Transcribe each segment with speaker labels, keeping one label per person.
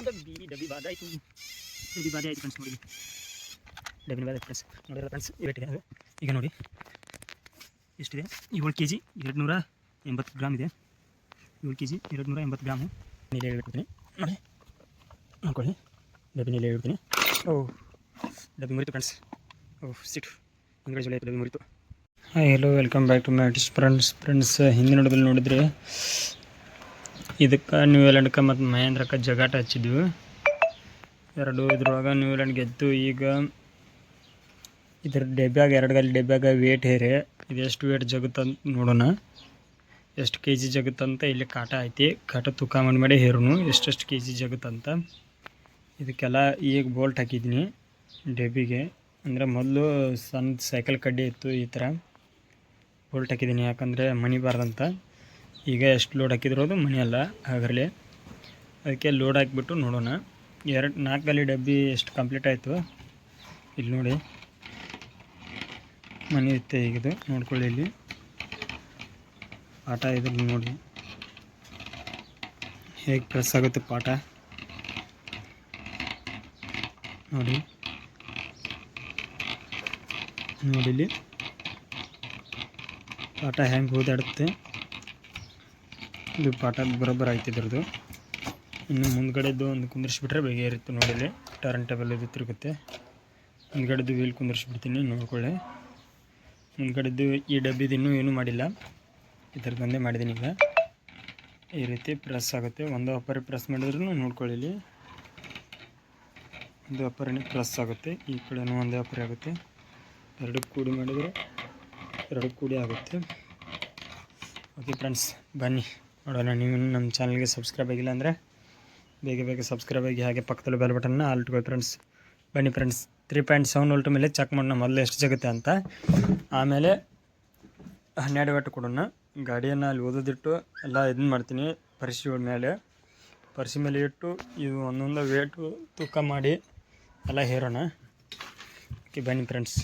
Speaker 1: ಡಬ್ಬಿ ಡಬ್ಬಿ ಬಾದ ಆಯಿತು ಡಬ್ಬಿ ಬಾದ ಆಯಿತು ಫ್ರೆಂಡ್ಸ್ ನೋಡಿ ಡಬ್ಬಿನ ಬಾದ ಫ್ರೆಂಡ್ಸ್ ನೋಡಿರಲ್ಲ ಫ್ರೆಂಡ್ಸ್ ರೇಟ್ ಇದೆ ಈಗ ನೋಡಿ ಎಷ್ಟಿದೆ ಏಳು ಕೆ ಜಿ ಎರಡು ನೂರ ಎಂಬತ್ತು ಗ್ರಾಮ್ ಇದೆ ಏಳು ಕೆ ಜಿ ಎರಡು ನೂರ ಎಂಬತ್ತು ಗ್ರಾಮು ನೀಲೆ ಹೇಳ್ಬಿಡ್ತೀನಿ ನೋಡಿ ನೋಡ್ಕೊಳ್ಳಿ ಡಬ್ಬಿ ನೀಲೆ ಹೇಳ್ಬಿಡ್ತೀನಿ ಓ ಡಬ್ಬಿ ಮುರಿತು ಫ್ರೆಂಡ್ಸ್ ಓ ಸಿಟ್ಟು ಹಿಂಗಡೆ ಜೊತೆ ಡಬ್ಬಿ ಮುರಿತು hi hello welcome back to my friends friends ಹಿಂದಿನ ನೋಡೋದಲ್ಲಿ ನೋಡಿದ್ರೆ ಇದಕ್ಕೆ ನ್ಯೂಜಿಲೆಂಡ್ಗೆ ಮತ್ತು ಮಹೇಂದ್ರಕ್ಕೆ ಜಗಾಟ ಹಚ್ಚಿದ್ವಿ. ಎರಡು ಇದ್ರೊಳಗೆ ಇಲ್ಯಾಂಡ್ ಗೆದ್ದು ಈಗ ಇದ್ರ ಡೆಬ್ಯಾಗ ಎರಡು ಗಲ್ಲಿ ಡೆಬ್ಯಾಗ ವೇಟ್ ಹೇರಿ. ಇದು ಎಷ್ಟು ವೇಟ್ ಜಗುತ್ತಂತ ನೋಡೋಣ. ಎಷ್ಟು ಕೆ ಜಿ ಜಗುತ್ತಂತ ಇಲ್ಲಿ ಕಾಟ ಐತಿ. ಕಾಟ ತೂಕ ಮಾಡಿ ಮಾಡಿ ಹೇರುನು ಎಷ್ಟೆಷ್ಟು ಕೆ ಜಿ ಜಗುತ್ತಂತ ಇದಕ್ಕೆಲ್ಲ ಈಗ ಬೋಲ್ಟ್ ಹಾಕಿದ್ದೀನಿ ಡೆಬ್ಬಿಗೆ ಅಂದರೆ ಮೊದಲು ಸಣ್ಣ ಸೈಕಲ್ ಕಡ್ಡಿ ಇತ್ತು ಈ ಥರ ಬೋಲ್ಟ್ ಹಾಕಿದ್ದೀನಿ ಯಾಕಂದರೆ ಮಣಿಬಾರ್ದಂತ ಈಗ ಎಷ್ಟು ಲೋಡ್ ಹಾಕಿದ್ರೋದು ಮನೆ ಅಲ್ಲ ಅದರಲ್ಲಿ ಅದಕ್ಕೆ ಲೋಡ್ ಹಾಕಿಬಿಟ್ಟು ನೋಡೋಣ. ಎರಡು ನಾಲ್ಕು ಗಾಲಿ ಡಬ್ಬಿ ಎಷ್ಟು ಕಂಪ್ಲೀಟ್ ಆಯಿತು, ಇಲ್ಲಿ ನೋಡಿ. ಮನೆ ಇತ್ತೆ ಈಗಿದು, ನೋಡ್ಕೊಳ್ಳಿ ಇಲ್ಲಿ. ಪಾಠ ಇದ್ರ ನೋಡಿ. ಹೇಗೆ ಪ್ರೆಸ್ ಆಗುತ್ತೆ ಪಾಠ? ನೋಡಿ. ನೋಡಿಲಿ ಪಾಠ ಹೆಂಗೆ ಓದಾಡುತ್ತೆ? ಇದು ಪಾಠ ಬರೋಬ್ಬರ ಆಯ್ತು ಇದ್ರದ್ದು. ಇನ್ನು ಮುಂದ್ಗಡೆದು ಒಂದು ಕುಂದಿರ್ಸ್ಬಿಟ್ರೆ ಬೇಗ ಇರುತ್ತೆ ನೋಡಿಲಿ ಟರ್ನ್ ಟೇಬಲ್ ಇದು ತಿರುಗುತ್ತೆ. ಮುಂದ್ಗಡೆದು ವೀಲ್ ಕುಂದಿರ್ಸ್ಬಿಡ್ತೀನಿ, ನೋಡ್ಕೊಳ್ಳಿ. ಮುಂದ್ಗಡೆದು ಈ ಡಬ್ಬಿದು ಇನ್ನೂ ಏನೂ ಮಾಡಿಲ್ಲ. ಈ ಥರದ್ದೊಂದೇ ಮಾಡಿದ್ದೀನಿ ಈಗ. ಈ ರೀತಿ ಪ್ರೆಸ್ ಆಗುತ್ತೆ. ಒಂದು ಅಪ್ಪರೇ ಪ್ರೆಸ್ ಮಾಡಿದ್ರೂ ನೋಡ್ಕೊಳ್ಳಿ ಒಂದು ಅಪ್ಪರೇ ಪ್ರೆಸ್ ಆಗುತ್ತೆ. ಈ ಕಡೆನೂ ಒಂದೇ ಅಪ್ಪರೇ ಆಗುತ್ತೆ. ಎರಡು ಕೂಡಿ ಮಾಡಿದರೆ ಎರಡು ಕೂಡಿ ಆಗುತ್ತೆ. ಓಕೆ ಫ್ರೆಂಡ್ಸ್ ಬನ್ನಿ. ನೋಡೋಣ, ನೀವು ನಮ್ಮ ಚಾನಲ್ಗೆ ಸಬ್ಸ್ಕ್ರೈಬ್ ಆಗಿಲ್ಲ ಅಂದರೆ ಬೇಗ ಬೇಗ ಸಬ್ಸ್ಕ್ರೈಬ್ ಆಗಿ ಹಾಗೆ ಪಕ್ಕದಲ್ಲಿ ಬೆಲ್ ಬಟನ್ನ ಆಲ್ಟ್ಕೋ ಫ್ರೆಂಡ್ಸ್ ಬನ್ನಿ friends three point seven volt ಮೇಲೆ ಚೆಕ್ ಮಾಡೋಣ ಮೊದಲು ಎಷ್ಟು ಸಿಗುತ್ತೆ ಅಂತ. ಆಮೇಲೆ ಹನ್ನೆರಡು ವಾಟ್ ಕೊಡೋಣ. ಗಾಡಿಯನ್ನು ಅಲ್ಲಿ ಓದೋದಿಟ್ಟು ಎಲ್ಲ ಇದನ್ನ ಮಾಡ್ತೀನಿ ಪರಿಶಿ ಮೇಲೆ. ಪರ್ಸಿ ಮೇಲೆ ಇಟ್ಟು ಇದು ಒಂದೊಂದು ವೇಟು ತೂಕ ಮಾಡಿ ಎಲ್ಲ ಹೇರೋಣ. ಓಕೆ ಬನ್ನಿ ಫ್ರೆಂಡ್ಸ್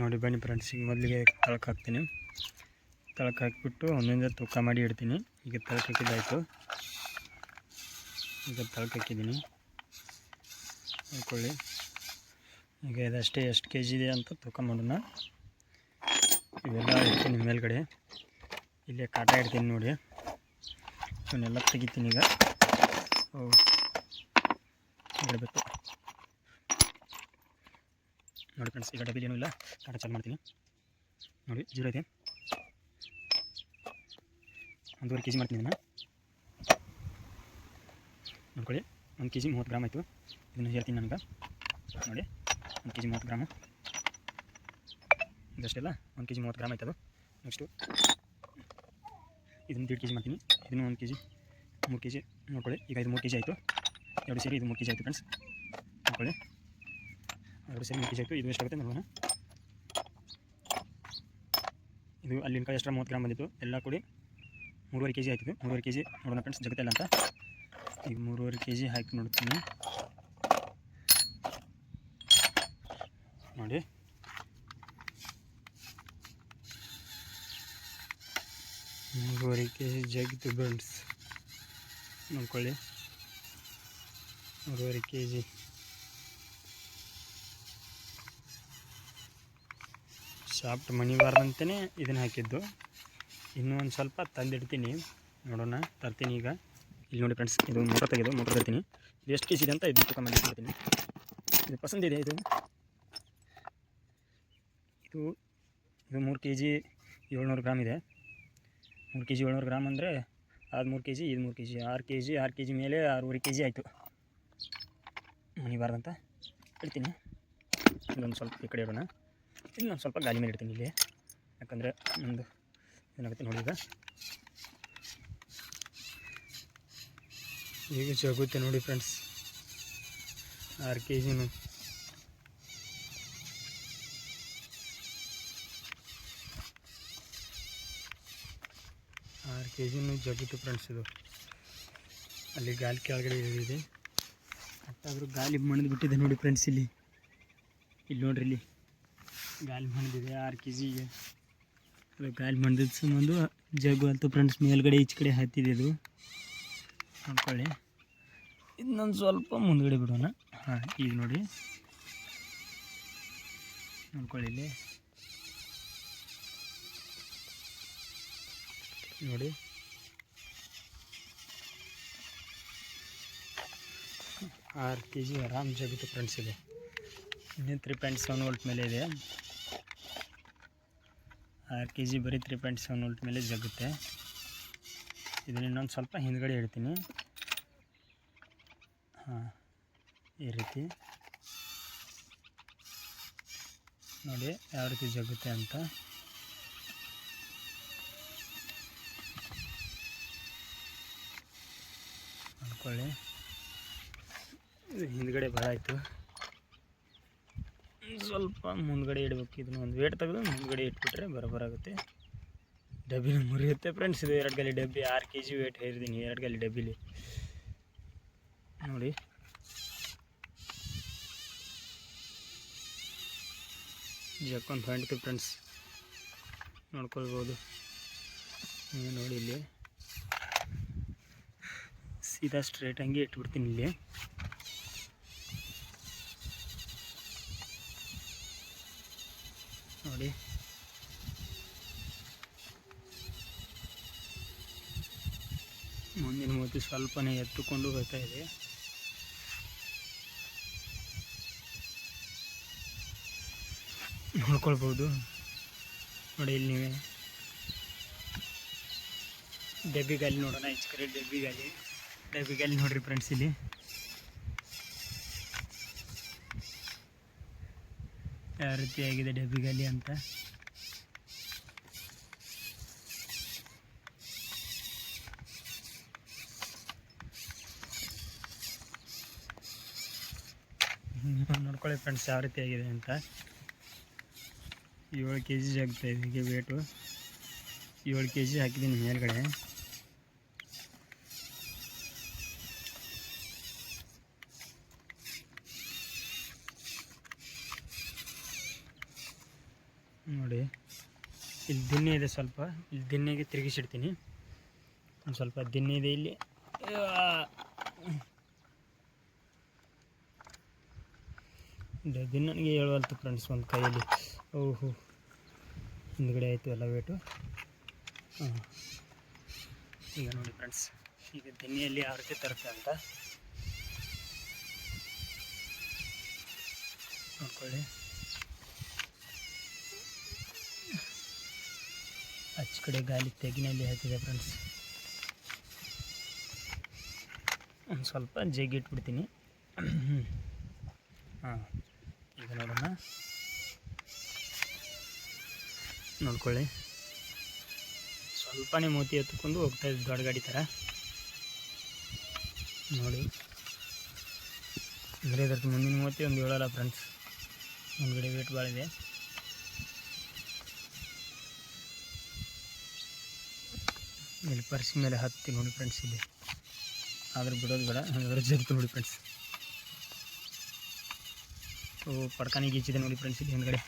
Speaker 1: ನೋಡಿ, ಬನ್ನಿ ಫ್ರೆಂಡ್ಸ್ ಈಗ ಮೊದಲಿಗೆ ಕಳ್ಕಾಕ್ತೀನಿ ತಳಕ್ಕೆ ಹಾಕಿಬಿಟ್ಟು ಒಂದೊಂದೇ ತೂಕ ಮಾಡಿ ಇಡ್ತೀನಿ. ಈಗ ತಳಕ್ಕೆ ಹಾಕಿದ್ದಾಯಿತು. ಈಗ ತಳಕ್ಕೆ ಹಾಕಿದ್ದೀನಿ. ನೋಡ್ಕೊಳ್ಳಿ. ಈಗ ಇದಷ್ಟೇ ಎಷ್ಟು ಕೆ ಜಿ ಇದೆ ಅಂತ ತೂಕ ಮಾಡೋಣ. ಇವೆಲ್ಲ ಇಡ್ತೀನಿ ಮೇಲ್ಗಡೆ. ಇಲ್ಲೇ ಕಾಟ ಇಡ್ತೀನಿ ನೋಡಿ. ಇವನ್ನೆಲ್ಲ ತೆಗಿತೀನಿ ಈಗ. ಇಡಬೇಕು ನೋಡಿ ಫ್ರೆಂಡ್ಸ್ ಈಗ ಡಬ್ಬಿಲಿ ಏನೂ ಇಲ್ಲ. ಕಾಟ ಚಾಲು ಮಾಡ್ತೀನಿ. ನೋಡಿ, ಜೀರೋ ಇದೆ. ಒಂದೂವರೆ ಕೆ ಜಿ ಮಾಡ್ತೀನಿ ಇದನ್ನು. ನೋಡ್ಕೊಳ್ಳಿ, ಒಂದು ಕೆ ಜಿ ಮೂವತ್ತು ಗ್ರಾಮ್ ಆಯಿತು. ಇದನ್ನು ಹೇಳ್ತೀನಿ ನನಗೆ. ನೋಡಿ, ಒಂದು ಕೆ ಜಿ ಮೂವತ್ತು ಗ್ರಾಮು. ಇದಷ್ಟೆಲ್ಲ ಒಂದು ಕೆ ಜಿ ಮೂವತ್ತು ಗ್ರಾಮ್ ಆಯ್ತದು ನೆಕ್ಸ್ಟು ಇದನ್ನು ದೇಡ್ ಕೆ ಜಿ ಮಾಡ್ತೀನಿ. ಇದನ್ನು ಒಂದು ಕೆ ಜಿ ಮೂರು ಕೆ ಜಿ ನೋಡ್ಕೊಳ್ಳಿ, ಈಗ ಇದು ಮೂರು ಕೆ ಜಿ ಆಯಿತು. ಎರಡು ಸೇರಿ ಇದು ಮೂರು ಕೆ ಜಿ ಆಯಿತು ಫ್ರೆಂಡ್ಸ್ ನೋಡ್ಕೊಳ್ಳಿ. ಎರಡು ಸೇರಿ ಮೂರು ಕೆ ಜಿ ಆಯಿತು. ಇದು ಎಷ್ಟಾಗುತ್ತೆ ನೋಡೋಣ. ಇದು ಅಲ್ಲಿನ ಕಡೆ ಎಷ್ಟು ಮೂವತ್ತು ಗ್ರಾಮ್ ಬಂದಿತ್ತು. ಎಲ್ಲ ಕೂಡಿ ಮೂರುವರೆ ಕೆ ಜಿ ಆಯ್ತಿದೆ ಮೂರುವರೆ ಕೆ ಜಿ ನೋಡೋಣ ಫ್ರೆಂಡ್ಸ್ ಜಗತ್ತಲ್ಲ ಅಂತ. ಈಗ ಮೂರುವರೆ ಕೆ ಜಿ ಹಾಕಿ ನೋಡ್ತೀನಿ. ನೋಡಿ. ಮೂರುವರೆ ಕೆ ಜಿ ಜಗಿತು ಫ್ರೆಂಡ್ಸ್ ನೋಡ್ಕೊಳ್ಳಿ. ಮೂರುವರೆ ಕೆ ಜಿ ಶಾಫ್ಟ್ ಮಣಿಬಾರ್ದಂತಲೇ ಇದನ್ನು ಹಾಕಿದ್ದು. ಇನ್ನೂ ಒಂದು ಸ್ವಲ್ಪ ತಂದಿಡ್ತೀನಿ. ನೋಡೋಣ, ತರ್ತೀನಿ ಈಗ. ಇಲ್ಲಿ ನೋಡಿ ಫ್ರೆಂಡ್ಸ್ ಇದು ಮೋಟರ್ ತೆಗೆದು ಮೋಟರ್ ತರ್ತೀನಿ. ಇದು ಎಷ್ಟು ಕೆ ಜಿ ಇದೆ ಅಂತ ಇದು ತುಂಬ ಮಾಡ್ತೀನಿ ಇದು ಪಸಂದ್ ಇದೆ ಇದು. ಇದು ಮೂರು ಕೆ ಜಿ ಏಳ್ನೂರು ಗ್ರಾಮ್ ಇದೆ. ಮೂರು ಕೆ ಜಿ ಏಳ್ನೂರು ಗ್ರಾಮ್ ಅಂದರೆ ಅದು ಮೂರು ಕೆ ಜಿ ಇದು ಮೂರು ಕೆ ಜಿ ಆರು ಕೆ ಜಿ ಆರು ಕೆ ಜಿ ಮೇಲೆ ಆರೂವರೆ ಕೆ ಜಿ ಆಯಿತು ಮಣಿಬಾರ್ದಂತ ಇಡ್ತೀನಿ. ಇನ್ನೊಂದು ಸ್ವಲ್ಪ ಈ ಕಡೆ ಇಡೋಣ. ಇನ್ನೊಂದು ಸ್ವಲ್ಪ ಗಾಲಿ ಮೇಲೆ ಇಡ್ತೀನಿ ಇಲ್ಲಿ. ಯಾಕಂದರೆ ಒಂದು ಏನಾಗುತ್ತೆ ನೋಡಿ ಈಗ. ಜಗುತ್ತೆ ನೋಡಿ ಫ್ರೆಂಡ್ಸ್ ಆರು ಕೆ ಜಿನು ಆರು ಕೆ ಜಿನೂ ಜಗುತ್ತೆ ಫ್ರೆಂಡ್ಸ್ ಇದು. ಅಲ್ಲಿ ಗಾಲಿ ಕೆಳಗಡೆ ಇದೆ ಅಷ್ಟಾದರೂ ಗಾಲಿ ಮಣದು ಬಿಟ್ಟಿದೆ ನೋಡಿ ಫ್ರೆಂಡ್ಸ್ ಇಲ್ಲಿ. ಇಲ್ಲಿ ನೋಡ್ರಿ ಇಲ್ಲಿ. ಗಾಲಿ ಮಣದಿದೆ ಆರು ಕೆ ಜಿಗೆ ಗಾಲಿ ಮಣದಿದ್ದ ಸಂಬಂಧ ಜಗ್ಗು ಅಂತ ಫ್ರೆಂಡ್ಸ್ ಮೇಲ್ಗಡೆ ಈಚೆ ಕಡೆ ಹತ್ತಿದೆ ಇದು. ನೋಡ್ಕೊಳ್ಳಿ ಇನ್ನೊಂದು ಸ್ವಲ್ಪ ಮುಂದ್ಗಡೆ ಬಿಡೋಣ. ಹಾಂ, ಈಗ ನೋಡಿ. ನೋಡ್ಕೊಳ್ಳಿ ನೋಡಿ. ಆರು ಕೆ ಜಿ ಆರಾಮ್ ಜಗುತ್ತೆ ಫ್ರೆಂಡ್ಸ್ ಇದೆ. ಇನ್ನೇನು ತ್ರೀ ಪಾಯಿಂಟ್ ಸೆವೆನ್ ವೋಲ್ಟ್ ಮೇಲೆ ಇದೆ. ಆರು ಕೆ ಜಿ ಬರೀ ತ್ರೀ ಪಾಯಿಂಟ್ ಸೆವೆನ್ ವೋಲ್ಟ್ ಮೇಲೆ ಜಗುತ್ತೆ. ಇದನ್ನು ಇನ್ನೊಂದು ಸ್ವಲ್ಪ ಹಿಂದ್ಗಡೆ ಇಡ್ತೀನಿ. ಹಾಂ, ಈ ರೀತಿ. ನೋಡಿ, ಯಾವ ರೀತಿ ಜಗುತ್ತೆ ಅಂತ. ಅಂದ್ಕೊಳ್ಳಿ ಹಿಂದ್ಗಡೆ ಭಾಳ ಆಯಿತು. ಸ್ವಲ್ಪ ಮುಂದ್ಗಡೆ ಇಡಬೇಕು. ಇದನ್ನ ಒಂದು ವೇಟ್ ತೆಗೆದು ಮುಂದ್ಗಡೆ ಇಟ್ಬಿಟ್ರೆ ಬರೋಬರಾಗುತ್ತೆ ಡಬ್ಬಿನ ಮುರಿಯುತ್ತೆ ಫ್ರೆಂಡ್ಸ್ ಇದು ಎರಡು ಗಲಿ ಡಬ್ಬಿ, ಆರು ಕೆ ಜಿ ವೇಟ್ ಹೇರಿದ್ದೀನಿ ಎರಡು ಗಲಿ ಡಬ್ಬಿಲಿ. ನೋಡಿ. ಜಕ್ಕೊಂದು ಹೊಂಟಿತು ಫ್ರೆಂಡ್ಸ್ ನೋಡ್ಕೊಳ್ಬೋದು. ನೋಡಿ ಇಲ್ಲಿ. ಸೀದಾ ಸ್ಟ್ರೇಟ್ ಹಂಗೆ ಇಟ್ಬಿಡ್ತೀನಿ ಇಲ್ಲಿ. ನೋಡಿ ಮುಂದಿನ ಮೂತಿ ಸ್ವಲ್ಪನೇ ಎತ್ತುಕೊಂಡು ಹೋಗ್ತಾ ಇದೆ. ನೋಡ್ಕೊಳ್ಬೋದು. ನೋಡಿ ಇಲ್ಲಿ ನೀವೇ. ಡಬ್ಬಿ ಗಾಲಿ ನೋಡೋಣ ಈಚೆ ಕಡೆ ಡಬ್ಬಿ ಗಾಲಿ ಡಬ್ಬಿ ಗಾಲಿ ನೋಡ್ರಿ ಫ್ರೆಂಡ್ಸ್ ಇಲ್ಲಿ. ಯಾವ ರೀತಿ ಆಗಿದೆ ಡಬ್ಬಿ ಅಂತ ನೋಡ್ಕೊಳ್ಳಿ ಫ್ರೆಂಡ್ಸ್ ಯಾವ ರೀತಿ ಆಗಿದೆ ಅಂತ. ಏಳು ಕೆ ಜಿ ಹೀಗೆ ವೇಟು ಏಳು ಕೆ ಜಿ ಹಾಕಿದ್ದೀನಿ ಮೇಲ್ಗಡೆ ನೋಡಿ ಇಲ್ಲಿ ದಿನ್ನೆ ಇದೆ ಸ್ವಲ್ಪ. ಇಲ್ಲಿ ದಿನ್ನೆಗೆ ತಿರುಗಿಸಿಡ್ತೀನಿ. ಒಂದು ಸ್ವಲ್ಪ ದಿನ್ನೆ ಇದೆ ಇಲ್ಲಿ. ದಿನ ನನಗೆ ಫ್ರೆಂಡ್ಸ್ ಒಂದು ಕೈಯಲ್ಲಿ. ಓಹೋ. ಹಿಂದ್ಗಡೆ ಆಯಿತು ಎಲ್ಲ ವೇಟು ಈಗ ನೋಡಿ ಫ್ರೆಂಡ್ಸ್ ಈಗ ದಿನ್ನೆಯಲ್ಲಿ ಯಾವ ರೀತಿ ತರುತ್ತೆ ಅಂತ. ನೋಡ್ಕೊಳ್ಳಿ. ಕಡೆ ಗಾಳಿ ತೆಗಿನಲ್ಲಿ ಹಾಕಿದೆ ಫ್ರೆಂಡ್ಸ್ ಒಂದು ಸ್ವಲ್ಪ ಜಗ್ಗಿ ಇಟ್ಬಿಡ್ತೀನಿ ಹಾಂ ಈಗ ನೋಡೋಣ ನೋಡ್ಕೊಳ್ಳಿ. ಸ್ವಲ್ಪನೇ ಮೂತಿ ಎತ್ಕೊಂಡು ಹೋಗ್ತಾ ಇದ್ದು ದೊಡ್ಡ ಗಾಡಿ ಥರ ನೋಡಿ. ಅಂದರೆ ಮುಂದಿನ ಮೂತಿ ಒಂದು ಏಳಲ್ಲ ಫ್ರೆಂಡ್ಸ್ ಮುಂದ್ಗಡೆ ವೇಟ್ ಭಾಳ ಇದೆ ಇಲ್ಲಿ ಪರ್ಸಿ ಮೇಲೆ ಹತ್ತಿ ನೋಡಿ ಫ್ರೆಂಡ್ಸ್ ಇಲ್ಲಿ. ಆದ್ರೆ ಬಿಡೋದು ಬೇಡ, ಹಾಗಾದ್ರೆ ಜಗ್ತು ನೋಡಿ ಫ್ರೆಂಡ್ಸ್ ಸೊ ಪಡ್ಕಾನಿ ಗೀಚಿದೆ ನೋಡಿ ಫ್ರೆಂಡ್ಸ್ ಇಲ್ಲಿ ಹಿಂದ್ಗಡೆ.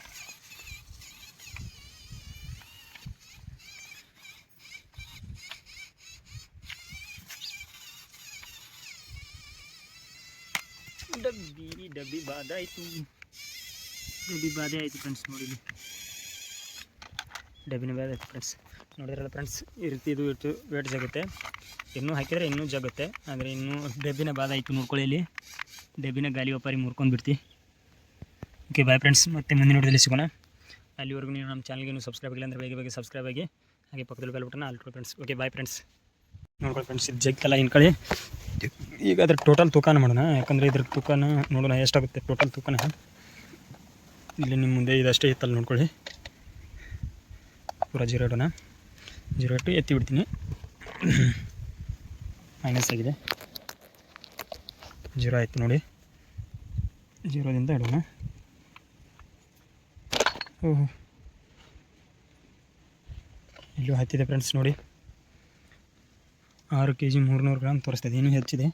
Speaker 1: ಡಬ್ಬಿ ಡಬ್ಬಿ ಬಾದ ಆಯಿತು. ಡಬ್ಬಿ ಬಾಧೆ ಆಯಿತು ಫ್ರೆಂಡ್ಸ್ ನೋಡಿ ಡಬ್ಬಿನ ಬಾಧೆ ಆಯಿತು ಫ್ರೆಂಡ್ಸ್ ನೋಡಿದ್ರಲ್ಲ ಫ್ರೆಂಡ್ಸ್, ಈ ರೀತಿ ಇದು ಇಟ್ಟು ವೇಟ್ ಜಗುತ್ತೆ. ಇನ್ನೂ ಹಾಕಿದರೆ ಇನ್ನೂ ಜಗುತ್ತೆ. ಆದರೆ ಇನ್ನೂ ಡಬ್ಬಿನ ಬಾಧ ಆಯಿತು ನೋಡ್ಕೊಳ್ಳಿ ಇಲ್ಲಿ. ಡಬ್ಬಿನ ಗಾಲಿ ವ್ಯಾಪಾರಿ ಮುರ್ಕೊಂಡ್ಬಿಡ್ತಿ ಓಕೆ ಬಾಯ್ ಫ್ರೆಂಡ್ಸ್ ಮತ್ತೆ ಮುಂದಿನ ನೋಡಿದಲ್ಲಿ ಸಿಗೋಣ. ಅಲ್ಲಿವರೆಗೂ ನೀವು ನಮ್ಮ ಚಾನಲ್ಗೆ ಇನ್ನೂ ಸಬ್ಸ್ಕ್ರೈಬ್ ಆಗಿಲ್ಲ ಅಂದರೆ ಬೇಗ ಬೇಗ ಸಬ್ಸ್ಕ್ರೈಬ್ ಆಗಿ, ಹಾಗೆ ಪಕ್ಕದಲ್ಲಿ ಬೆಲ್ ಬಟನ್ ಆಲ್ಟ್ರೋ ಫ್ರೆಂಡ್ಸ್ ಓಕೆ ಬಾಯ್ ಫ್ರೆಂಡ್ಸ್ ನೋಡ್ಕೊಳ್ಳಿ ಫ್ರೆಂಡ್ಸ್ ಇದು ಜಗ್ಗೆಲ್ಲ ಕಡೆ ಈಗ ಅದ್ರ ಟೋಟಲ್ ತೂಕನ ಮಾಡೋಣ. ಯಾಕಂದರೆ ಇದ್ರ ತೂಕನ ನೋಡೋಣ ಎಷ್ಟಾಗುತ್ತೆ ಟೋಟಲ್ ತೂಕನ. ಇಲ್ಲಿ ನಿಮ್ಮ ಮುಂದೆ ಇದಷ್ಟೇ ಇತ್ತಲ್ಲ ನೋಡ್ಕೊಳ್ಳಿ. ಪೂರ ಜೀರೋ ಇಡೋಣ. ಜೀರೋ ಟು ಎತ್ತಿ ಬಿಡ್ತೀನಿ. ಮೈನಸ್ ಆಗಿದೆ. ಜೀರೋ ಆಯಿತು ನೋಡಿ. ಜೀರೋದಿಂದ ಇಡೋಣ. ಓಹೋ. ಇಲ್ಲೂ ಹತ್ತಿದೆ ಫ್ರೆಂಡ್ಸ್ ನೋಡಿ. ಆರು ಕೆ ಜಿ ಮೂರುನೂರು ಗ್ರಾಮ್ ತೋರಿಸ್ತದೆ ಇನ್ನೂ ಹೆಚ್ಚಿದೆ.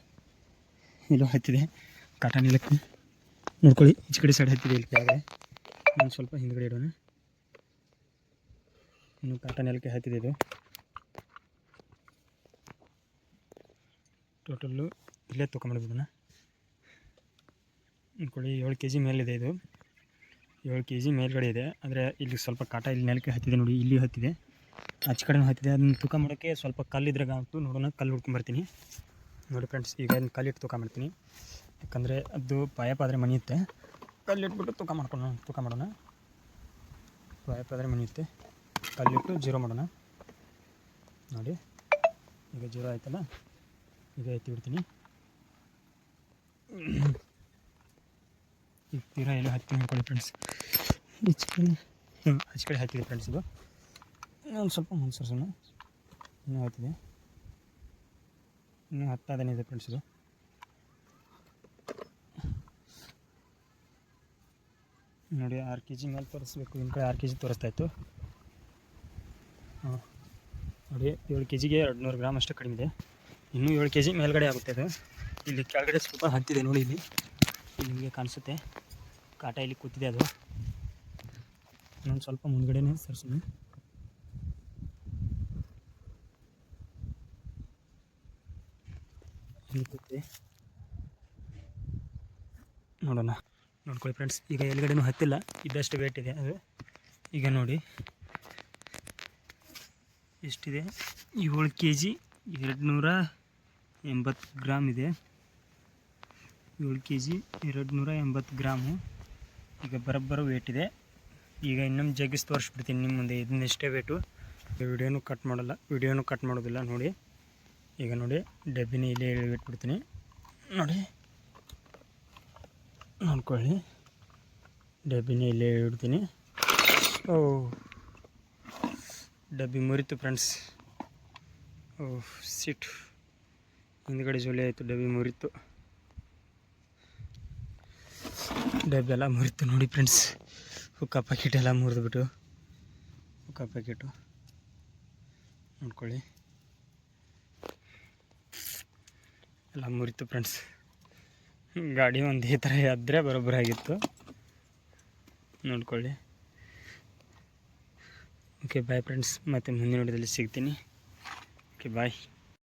Speaker 1: ಇಲ್ಲೂ ಹತ್ತಿದೆ. ಕಾಟನ್ ಇಲಕ್ಕೆ ನೋಡ್ಕೊಳ್ಳಿ, ಈಚೆ ಕಡೆ ಸೈಡ್ ಹತ್ತಿದೆ ಇಲ್ಲಿ ಕೆಳಗೆ ನಾನು ಸ್ವಲ್ಪ ಹಿಂದ್ಗಡೆ ಇಡೋಣ. ಇನ್ನು ಕಾಟನ್ ಎಲ್ಕೆ ಇದು ಟೋಟಲ್ಲು ಇಲ್ಲೇ ತೊಗೊಂಬಿಡ್ಬೋದಣ್ಣ ಅಂದ್ಕೊಳ್ಳಿ ಏಳು ಕೆ ಜಿ ಮೇಲಿದೆ ಇದು. ಏಳು ಕೆ ಜಿ ಮೇಲ್ಗಡೆ ಇದೆ. ಆದರೆ ಇಲ್ಲಿ ಸ್ವಲ್ಪ ಕಾಟ ಇಲ್ಲಿ ನೆಲಕ್ಕೆ ಹತ್ತಿದೆ ನೋಡಿ, ಇಲ್ಲಿ ಹತ್ತಿದೆ. ಆಚೆ ಕಡೆನೂ ಹತ್ತಿದೆ. ಅದನ್ನ ತೂಕ ಮಾಡೋಕ್ಕೆ ಸ್ವಲ್ಪ ಕಲ್ಲಿದ್ರಾಗ ಆಗ್ತು ನೋಡೋಣ. ಕಲ್ಲು ಹುಡ್ಕೊಂಬರ್ತೀನಿ ನೋಡಿ ಫ್ರೆಂಡ್ಸ್ ಈಗ ಅದನ್ನ ಕಲ್ಲಿಟ್ಟು ತೂಕ ಮಾಡ್ತೀನಿ. ಯಾಕಂದರೆ ಅದು ಪಾಯಪ್ ಆದರೆ ಮಣಿಯುತ್ತೆ ಕಲ್ಲಿಟ್ಬಿಟ್ಟು ತೂಕ ಮಾಡ್ಕೊಳ್ಳೋಣ ತೂಕ ಮಾಡೋಣ. ಪಾಯಪ್ ಆದರೆ ಮಣಿಯುತ್ತೆ ಕಲ್ಲಿಟ್ಟು ಜೀರೋ ಮಾಡೋಣ. ನೋಡಿ, ಈಗ ಜೀರೋ ಆಯ್ತಲ್ಲ? ಈಗ ಎತ್ತಿ ಬಿಡ್ತೀನಿ ಈಗ ತೀರಾ ಎಲ್ಲ ಹತ್ತಿ ಮಾಡ್ಕೊಳ್ಳಿ ಫ್ರೆಂಡ್ಸ್ ಈಚೆ ಹ್ಞೂ ಆಚೆ ಕಡೆ ಹಾಕಿದೆ ಫ್ರೆಂಡ್ಸ್ ಇದು. ಒಂದು ಸ್ವಲ್ಪ ಮುನ್ಸರ್ಸೋಣ ಇನ್ನೂ ಆಯ್ತಿದೆ ಇನ್ನೂ ಹತ್ತಾದನೇ ಇದೆ ಫ್ರೆಂಡ್ಸ್ ಇದು. ನೋಡಿ, ಆರು ಕೆ ಜಿ ಮೇಲೆ ತೋರಿಸ್ಬೇಕು. ಇನ್ನು ಕಡೆ ಆರು ಕೆ ಜಿ ತೋರಿಸ್ತಾ ಇತ್ತು. ನೋಡಿ, ಏಳು ಕೆ ಜಿಗೆ ಎರಡು ನೂರು ಗ್ರಾಮ್ ಅಷ್ಟು ಕಡಿಮೆ ಇದೆ. ಇನ್ನೂ ಏಳು ಕೆ ಜಿ ಮೇಲ್ಗಡೆ ಆಗುತ್ತೆ ಅದು. ಇಲ್ಲಿ ಕೆಳಗಡೆ ಸ್ವಲ್ಪ ಹತ್ತಿದೆ ನೋಡಿ ಇಲ್ಲಿ. ನಿಮಗೆ ಕಾಣಿಸುತ್ತೆ. ಕಾಟ ಇಲ್ಲಿ ಕೂತಿದೆ ಅದು. ಇನ್ನೊಂದು ಸ್ವಲ್ಪ ಮುಂದ್ಗಡೆನೇ ಸರ್ಸೋಣ ಇಲ್ಲಿ ಕೂತಿದೆ. ನೋಡೋಣ. ನೋಡ್ಕೊಳ್ಳಿ ಫ್ರೆಂಡ್ಸ್ ಈಗ ಎಲ್ಲಿಗಡೆನೂ ಹತ್ತಿಲ್ಲ. ಇದ್ದಷ್ಟು ವೇಟ್ ಇದೆ ಅದು. ಈಗ ನೋಡಿ. ಎಷ್ಟಿದೆ? ಏಳು ಕೆ ಜಿ ಎರಡು ನೂರ ಎಂಬತ್ತು ಗ್ರಾಮ್ ಇದೆ. ಏಳು ಕೆ ಜಿ ಎರಡು ನೂರ ಎಂಬತ್ತು ಗ್ರಾಮು ಈಗ ಬರೋಬ್ಬರ ವೇಟ್ ಇದೆ. ಈಗ ಇನ್ನೊಂದು ಜಗ್ಗಿಸ್ ತೋರಿಸ್ಬಿಡ್ತೀನಿ ನಿಮ್ಮ ಮುಂದೆ. ಇದನ್ನೆಷ್ಟೇ ವೇಟು ವಿಡಿಯೋನೂ ಕಟ್ ಮಾಡಲ್ಲ. ವಿಡಿಯೋನೂ ಕಟ್ ಮಾಡೋದಿಲ್ಲ. ನೋಡಿ. ಈಗ ನೋಡಿ, ಡಬ್ಬಿನ ಇಲ್ಲೇ ಇಟ್ಬಿಡ್ತೀನಿ. ನೋಡಿ. ನೋಡ್ಕೊಳ್ಳಿ. ಡಬ್ಬಿನ ಇಲ್ಲೇ ಇಡ್ತೀನಿ. ಓ. ಡಬ್ಬಿ ಮುರಿತು ಫ್ರೆಂಡ್ಸ್ ಓಹ್ ಸಿಟ್ ಹಿಂದ್ಗಡೆ ಜೊಲೆ ಆಯಿತು, ಡಬ್ಬಿ ಮುರಿತು. ಡಬ್ಬಿ ಎಲ್ಲ ಮುರಿತು ನೋಡಿ ಫ್ರೆಂಡ್ಸ್ ಹುಕ್ಕ ಪ್ಯಾಕೆಟ್ ಎಲ್ಲ ಮುರಿದ್ಬಿಟ್ಟು. ಹುಕ್ಕ ಪ್ಯಾಕೆಟು ನೋಡ್ಕೊಳ್ಳಿ. ಎಲ್ಲ ಮುರಿತು ಫ್ರೆಂಡ್ಸ್ ಗಾಡಿ ಒಂದು ಈ ಥರ ಆದರೆ ಬರೋಬ್ಬರಾಗಿತ್ತು. ನೋಡ್ಕೊಳ್ಳಿ. ಓಕೆ ಬಾಯ್ ಫ್ರೆಂಡ್ಸ್ ಮತ್ತು ಮುಂದಿನ ವಿಡಿಯೋದಲ್ಲಿ ಸಿಗ್ತೀನಿ. Okay bye